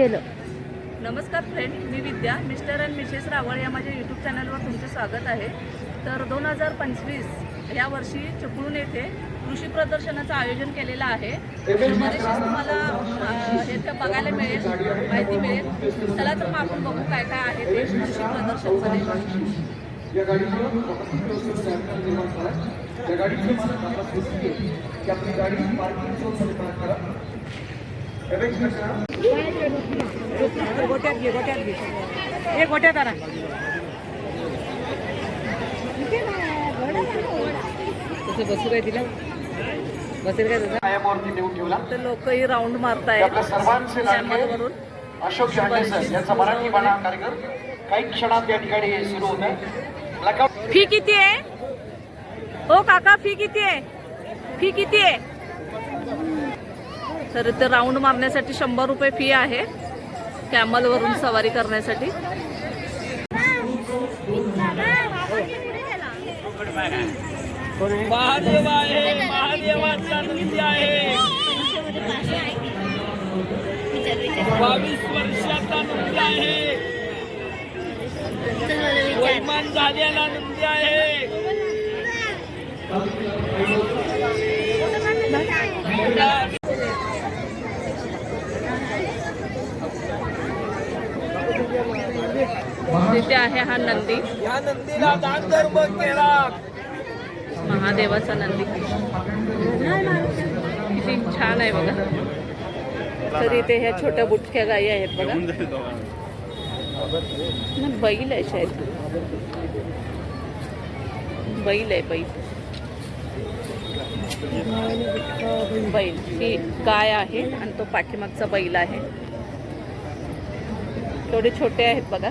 केलं. नमस्कार friend me Vidya Mr and Mrs Rawal या माझ्या यूट्यूब चॅनलवर तुमचे स्वागत आहे. तर दोन हजार पंचवीस या वर्षी चिपळूण येथे कृषी प्रदर्शनाचं आयोजन केलेलं आहे. बरेचसे तुम्हाला इथं बघायला मिळेल माहिती मिळेल. चला तर मग आपण बघू काय काय आहे ते कृषी प्रदर्शनमध्ये गोट्यात घे गोट्यात घे. एक गोट्यात आणा. तसं बसू काय तिला बसेल काय तसं? तर लोकही राऊंड मारतायत. सर्वांचे अशोक शांडे सर यांचा मराठी बाणा कार्यक्रम. काही क्षणात या ठिकाणी सुरू होत. आहे फी किती आहे? हो काका फी किती आहे? फी किती आहे? तर इथे राऊंड मारण्यासाठी शंभर रुपये फी आहे. कॅमल वरून सवारी करण्यासाठी. महादेव आहे महादेवाचा नृत्य आहे. बावीस वर्षाचा नृत्य आहे. वैमान झालेला नृत्य आहे. तिथे आहे हा नंदी. महादेवाचा नंदी. किती छान आहे बघा. तर इथे ह्या छोट्या बुटक्या गायी आहेत बघा. बैल आहे शायद. बैल आहे बैल. बैल. ही गाय आहे आणि तो पाठीमागचा बैल आहे. थोडे छोटे आहेत बघा.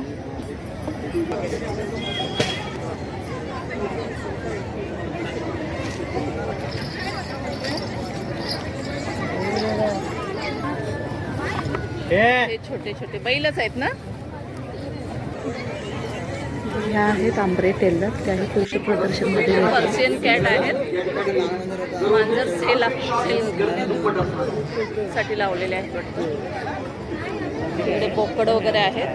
हे. छोटे छोटे बैलच आहेत ना? ह्या आहेत आंबरे टेलर त्याही कृषी प्रदर्शनमध्ये. येतात. पर्शियन कॅट आहेत. मांजर सेल सेल साठी लावलेले आहेत. वाटतं बोकड वगैरे आहेत.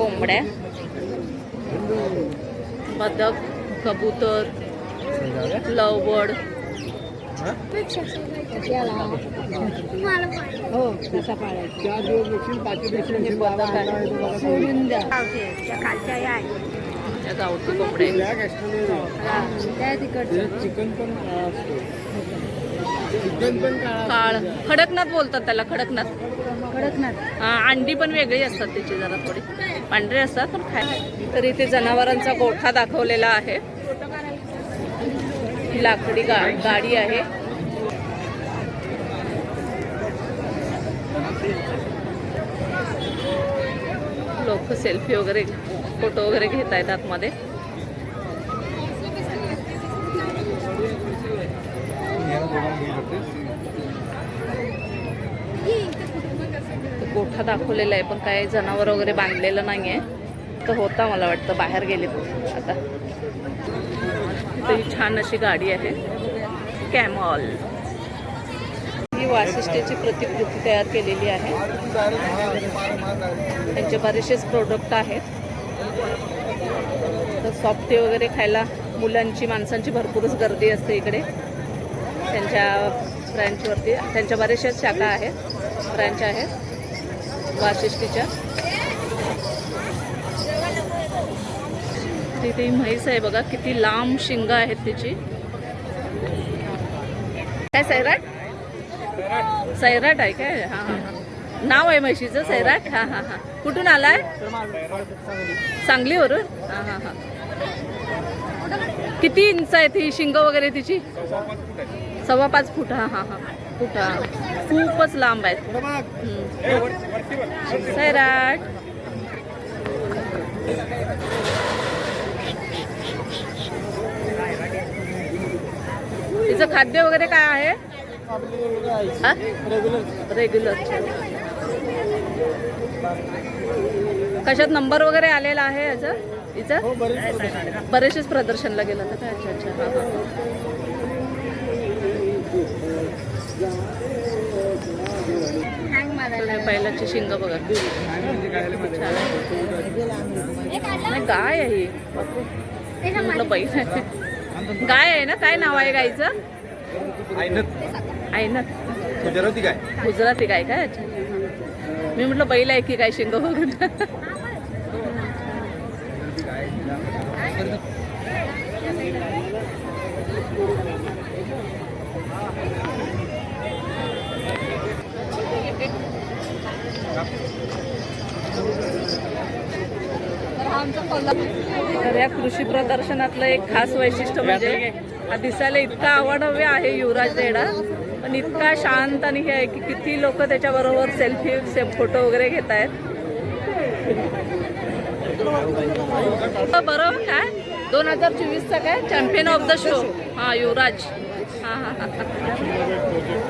कोंबड्या. बदक कबूतर लवबर्ड हो कसा पाळायचा? हे बदक गावठी कोंबडे चिकन पण काळ. खडकनाथ बोलतात त्याला खडकनाथ. कडकनाथ. अंडी पण वेगळी असतात त्याची जरा थोडी. पांढरे असतात पण खाय तर इथे जनावरांचा गोठा दाखवलेला आहे. ही लाकडी गा गाडी आहे. लोक सेल्फी वगैरे फोटो वगैरे घेत आहेत आतमध्ये. मोठा दाखवलेला आहे पण काय जनावर वगैरे बांधलेलं नाही आहे तर होता मला वाटतं बाहेर गेले आता. ही छान अशी गाडी आहे. कॅमॉल ही वाशिष्ठ्याची प्रतिकृती तयार केलेली आहे. त्यांचे बरेचसेच प्रोडक्ट आहेत. तर सॉफ्टे वगैरे खायला मुलांची माणसांची भरपूरच गर्दी असते इकडे. त्यांच्या ब्रँचवरती त्यांच्या बऱ्याचशाच शाखा आहेत ब्रँच आहेत. वाशिष्ठीच्या तिथे म्हैस आहे बघा किती लांब शिंग आहेत तिची. काय सैराट? सैराट आहे काय? हां हां हां. नाव आहे म्हशीचं सैराट? हां हां हां. कुठून आलाय? सांगलीवरून हां हां हां. किती इंच आहे ती शिंग वगैरे तिची? सव्वा पाच फूट हां हां हां. कुठं? खूपच लांब आहेत. सैराट. तिचं खाद्य वगैरे काय आहे? रेग्युलर कशात नंबर वगैरे आलेला आहे याचा? हिचं बरेचसेच प्रदर्शनला गेलं तर अच्छा अच्छा हां हां तर हे बैलाची शिंग बघा. नाही गाय आहे ही. म्हटलं बैल गाय आहे ना? काय नाव आहे गायचं ना गुजराती काय गुजराती गाय काय अच्छा. मी म्हटलं बैल आहे की काय शिंग बघून? तर या कृषी प्रदर्शनातलं एक खास वैशिष्ट्य म्हणजे हा दिसायला इतका आवडव्य आहे युवराज रेडा पण इतका शांत आणि हे आहे की किती लोक त्याच्याबरोबर सेल्फी से फोटो वगैरे घेत आहेत बरोबर काय? दोन हजार चोवीसचा काय? चॅम्पियन ऑफ द शो हा युवराज. हा हा हा.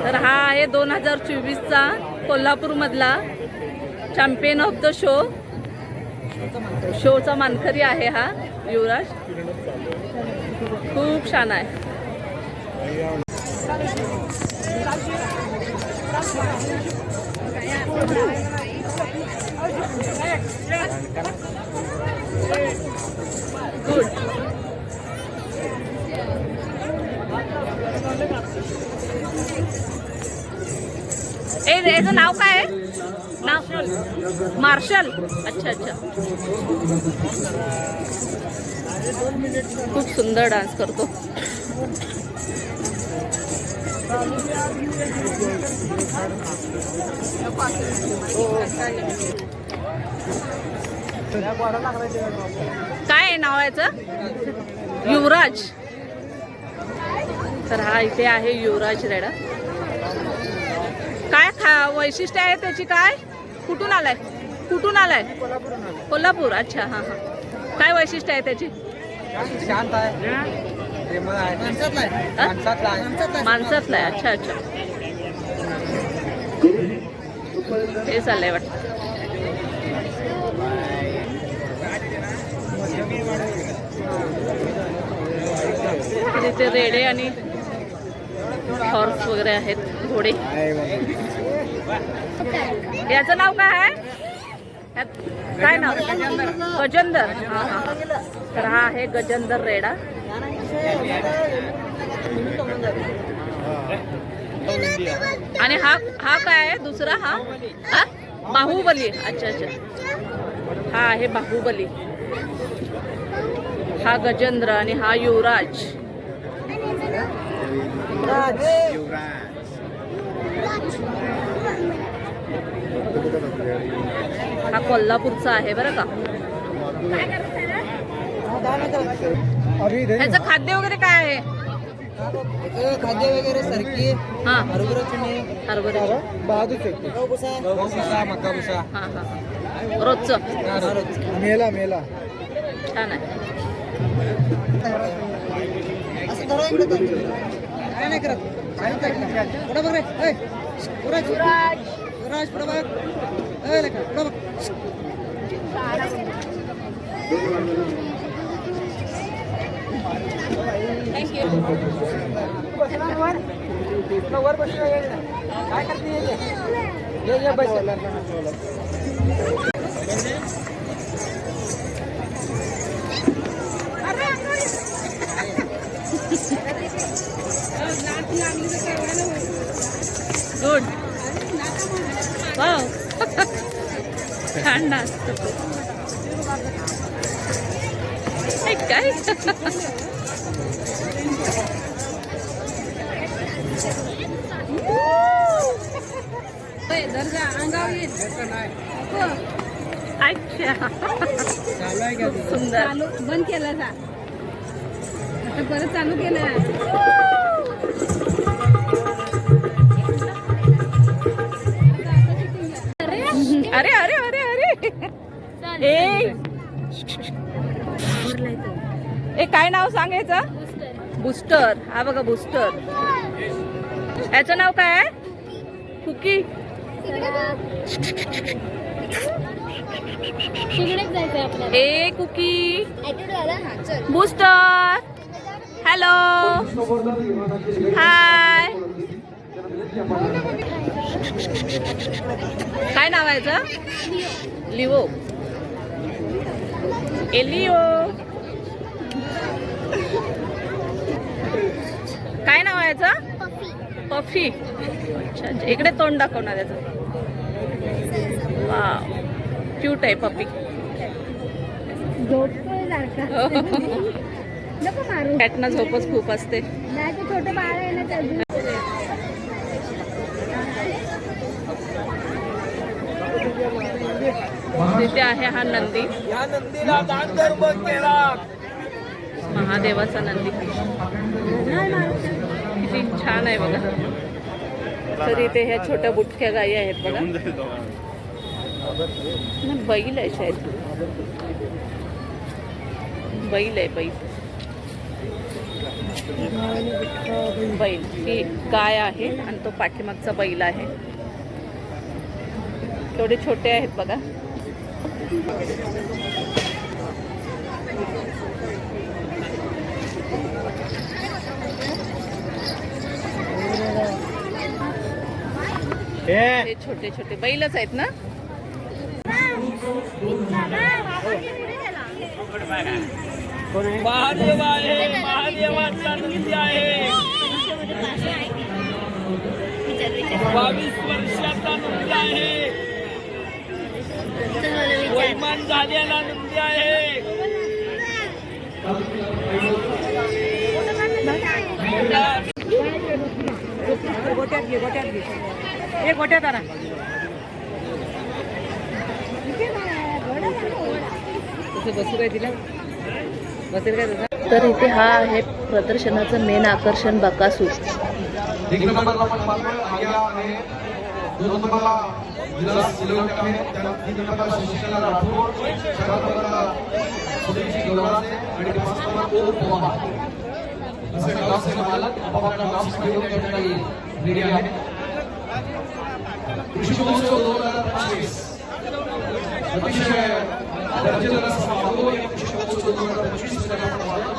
तर हा आहे दोन हजार चोवीसचा कोल्हापूरमधला. चॅम्पियन ऑफ द शो शोचा मानकरी आहे हा युवराज. खूप छान आहे. गुड ए याचं नाव काय? मार्शल मार्शल अच्छा अच्छा. खूप सुंदर डान्स करतो. काय आहे नाव याचं? युवराज. तर हा इथे आहे युवराज रेडा. काय खा वैशिष्ट्य आहे त्याची काय? कुठून आलाय? कुठून आलाय? कोल्हापूर. अच्छा हां हां. काय वैशिष्ट्य आहे त्याची? शांत आहे? माणसातला आहे. अच्छा अच्छा. हे चाललंय वाटतं. तर इथे रेडे आणि हॉर्स वगैरे आहेत घोडे. याचं नाव काय आहे? काय नाव? गजंदर. हा हा. तर हा आहे गजंदर रेडा. आणि हा हा काय आहे? दुसरा हा? हा? बाहुबली. अच्छा अच्छा. हा आहे बाहुबली. हा गजेंद्र आणि हा युवराज. हा कोल्हापूरचा आहे बरं का. ह्याचं खाद्य वगैरे काय आहे? खाद्य वगैरे सारखी हा. हरभरा चणे हरभऱ्याची गहूभुसा मका भुसा हा हा हा. रोजचं. मेला मेला. छान आहे. असं धरा इकडे तर. काय नाही करत. काय करत. बघ रे? युवराज पुढं बघ पुढं बघ वर बस काय करते ये, ये ये बस गुड वाव. छान डान्स. काय? अच्छा. चालू आहे का तुझं? सुंदर. बंद केला जा. आता परत चालू केलं. अरे अरे अरे अरे. ए. ए काय नाव सांगायचं बुस्टर. हा बघा बुस्टर. याचं नाव काय आहे? कुकी. ए कुकी. हा बुस्टर. हॅलो हाय काय नाव आहे याचं? लिओ. एलिओ काय नाव आहे याचं? पफी. अच्छा. इकडे तोंड दाखव ना त्याचं वा क्यूट आहे मारू. कॅटना झोपच खूप असते. छोटं बाळ आहे ना तिथे आहे हा नंदी. या नंदीला दान धर्म केला महादेवाचा नंदी. किती छान आहे बघा. तर इथे ह्या छोट्या बुटक्या गायी आहेत बघा. बैल आहे शायद. बैल आहे बैल. बैल. ही गाय आहे आणि तो पाठीमागचा बैल आहे. तेवढे छोटे आहेत बघा. हे. छोटे छोटे बैलच आहेत ना? महादेव आहे? महादेवाचा नंदी आहे. बावीस वर्षाचा नंदी आहे. वैमान झालेला नंदी आहे. गोट्यात घे गोट्यात घे. एक गोट्यात आणा. बसू काय तिला? बसेल काय तसं? तर इथे हा आहे प्रदर्शनाचं मेन आकर्षण बकासूर. एक नंबरला आपण पाहतोय आर्या आहे दोन नंबरला विलास सिलोट आहे त्या तीन नंबरला शशिकला राठोड चार नंबरला सुदेशी गवराजे आणि पाच नंबर ओम पवार असे गाव सेना मालक आपापल्या नाव घेऊन त्या ठिकाणी रेडी आहे कृषी महोत्सव दोन हजार पंचवीस अतिशय दर्जेदार असा मागोवा या कृषी महोत्सव दोन हजार पंचवीसमध्ये आपण पाहतो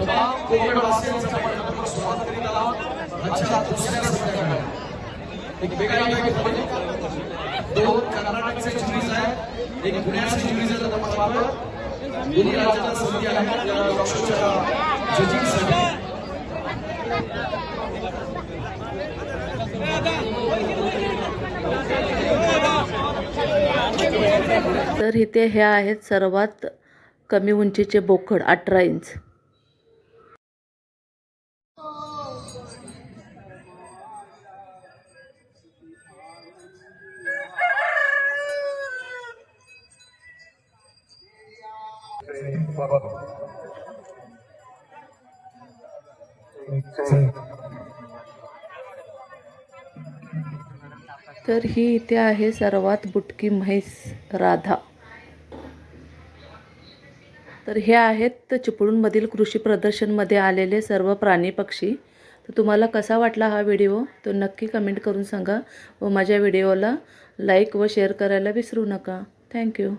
तमाम कोकणवासियांचा आपण स्वागत करीत आहोत आजच्या दुसऱ्या सत्राकडे एक वेगळ्या पैकी म्हणजे दोन कर्नाटकचे ज्युरीज आहेत. एक पुण्याचे ज्युरीज आहेत आपण पाहतो दोन्ही राज्याच्या संधी आहे या वर्षाच्या जजिंगसाठी तर इथे हे आहेत सर्वात कमी उंचीचे बोकड अठरा इंच. तर ही इथे आहे सर्वात बुटकी म्हैस राधा. तर हे आहेत चिपळूणमधील कृषी प्रदर्शनमध्ये आलेले सर्व प्राणी पक्षी. तर तुम्हाला कसा वाटला हा व्हिडिओ? तो नक्की कमेंट करून सांगा व माझ्या व्हिडिओला लाईक व शेअर करायला विसरू नका. थँक्यू.